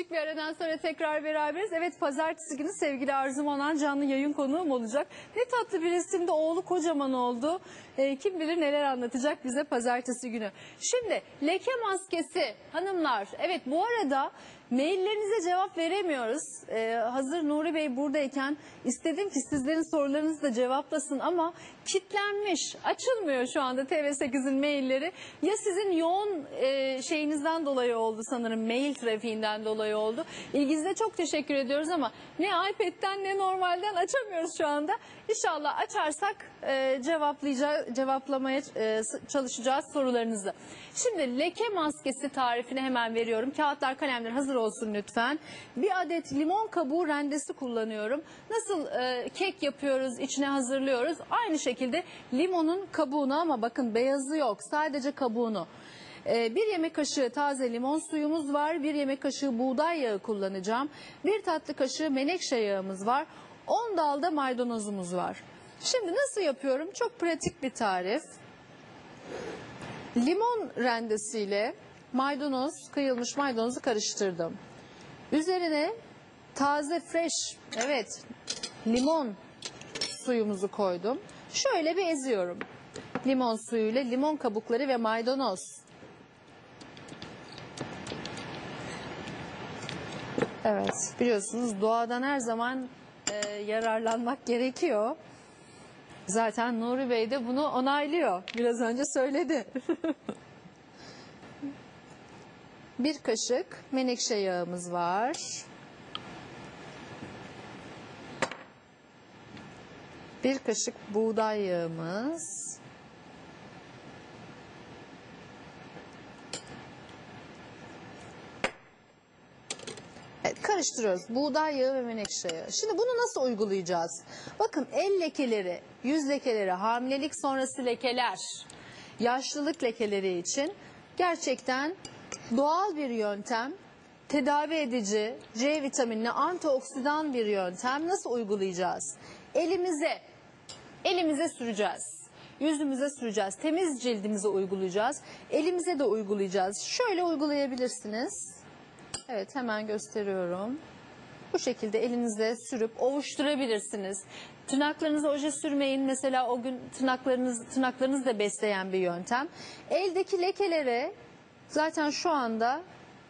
Küçük bir aradan sonra tekrar beraberiz. Evet pazartesi günü sevgili Arzum Anan canlı yayın konuğum olacak. Ne tatlı bir resimde oğlu kocaman oldu. Ee, kim bilir neler anlatacak bize pazartesi günü. Şimdi leke maskesi hanımlar. Evet bu arada maillerinize cevap veremiyoruz. Ee, hazır Nuri Bey buradayken istedim ki sizlerin sorularınızı da cevaplasın ama kitlenmiş. Açılmıyor şu anda TV8'in mailleri. Ya sizin yoğun e, şeyinizden dolayı oldu sanırım mail trafiğinden dolayı oldu. İlginize çok teşekkür ediyoruz ama ne iPad'den ne normalden açamıyoruz şu anda. İnşallah açarsak e, cevaplayacağız, cevaplamaya e, çalışacağız sorularınızı. Şimdi leke maskesi tarifini hemen veriyorum. Kağıtlar kalemler hazır olsun lütfen. Bir adet limon kabuğu rendesi kullanıyorum. Nasıl e, kek yapıyoruz, içine hazırlıyoruz. Aynı şekilde limonun kabuğunu ama bakın beyazı yok. Sadece kabuğunu. Ee, bir yemek kaşığı taze limon suyumuz var. Bir yemek kaşığı buğday yağı kullanacağım. Bir tatlı kaşığı menekşe yağımız var. 10 dalda maydanozumuz var. Şimdi nasıl yapıyorum? Çok pratik bir tarif. Limon rendesiyle maydanoz, kıyılmış maydanozu karıştırdım. Üzerine taze fresh, evet limon suyumuzu koydum. Şöyle bir eziyorum. Limon suyuyla limon kabukları ve maydanoz. Evet biliyorsunuz doğadan her zaman e, yararlanmak gerekiyor. Zaten Nuri Bey de bunu onaylıyor. Biraz önce söyledi. Bir kaşık menekşe yağımız var. Bir kaşık buğday yağımız. Evet, karıştırıyoruz. Buğday yağı ve menekşe yağı. Şimdi bunu nasıl uygulayacağız? Bakın el lekeleri, yüz lekeleri, hamilelik sonrası lekeler, yaşlılık lekeleri için gerçekten doğal bir yöntem, tedavi edici, C vitaminli, antioksidan bir yöntem nasıl uygulayacağız? Elimize, elimize süreceğiz. Yüzümüze süreceğiz. Temiz cildimize uygulayacağız. Elimize de uygulayacağız. Şöyle uygulayabilirsiniz. Evet hemen gösteriyorum. Bu şekilde elinize sürüp ovuşturabilirsiniz. Tırnaklarınıza oje sürmeyin. Mesela o gün tırnaklarınız tırnaklarınızı da besleyen bir yöntem. Eldeki lekelere zaten şu anda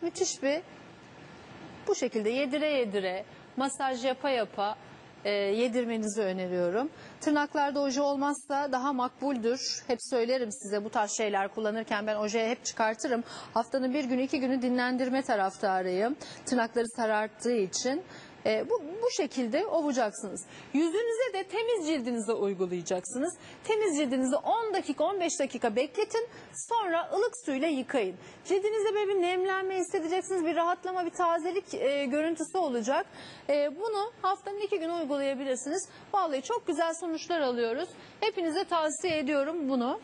müthiş bir bu şekilde yedire yedire masaj yapa yapa e, yedirmenizi öneriyorum. Tırnaklarda oje olmazsa daha makbuldür. Hep söylerim size bu tarz şeyler kullanırken ben ojeyi hep çıkartırım. Haftanın bir günü iki günü dinlendirme taraftarıyım. Tırnakları sararttığı için. E, bu, bu şekilde ovacaksınız. Yüzünüze de temiz cildinize uygulayacaksınız. Temiz cildinizi 10 dakika 15 dakika bekletin. Sonra ılık suyla yıkayın. Cildinizde böyle bir nemlenme hissedeceksiniz. Bir rahatlama, bir tazelik e, görüntüsü olacak. E, bunu haftanın iki günü uygulayabilirsiniz. Vallahi çok güzel sonuçlar alıyoruz. Hepinize tavsiye ediyorum bunu.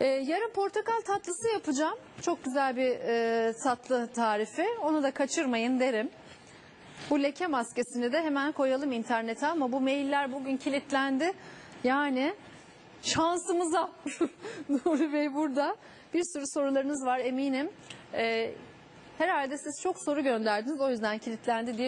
Ee, yarın portakal tatlısı yapacağım. Çok güzel bir e, tatlı tarifi. Onu da kaçırmayın derim. Bu leke maskesini de hemen koyalım internete ama bu mailler bugün kilitlendi. Yani şansımıza Nuri Bey burada. Bir sürü sorularınız var eminim. Ee, herhalde siz çok soru gönderdiniz o yüzden kilitlendi diye